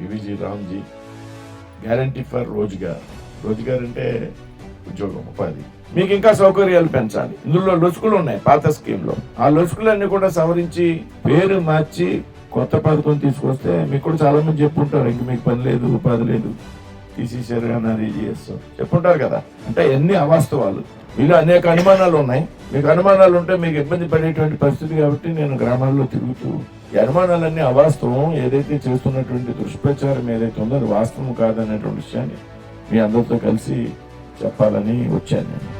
వివిజీ Ramji guarantee for Rozgar. Rozgar అంటే ఉద్యోగం ఉపాధి. మీకు ఇంకా సౌకర్యాలు పెంచాలి. ఇందులో లొసుకులు ఉన్నాయి పాత స్కీమ్లో. ఆ లొసుకులన్నీ కూడా సవరించి పేరు మార్చి కొత్త పథకం తీసుకొస్తే మీకు కూడా చాలా మంది చెప్పుంటారు ఇంక మీకు పని లేదు ఉపాధి లేదు. తీసేసారు అన్నది చేస్తాం చెప్పుంటారు కదా. అంటే ఎన్ని అవాస్తవాలు. మీలో అనేక అనుమానాలు ఉన్నాయి. మీకు అనుమానాలు ఉంటే మీకు ఇబ్బంది పడేటువంటి పరిస్థితి కాబట్టి నేను గ్రామాల్లో తిరుగుతూ ఈ అనుమానాలన్నీ అవాస్తవం ఏదైతే చేస్తున్నటువంటి దుష్ప్రచారం ఏదైతే ఉందో అది వాస్తవం కాదనేటువంటి విషయాన్ని మీ అందరితో కలిసి చెప్పాలని వచ్చాను నేను.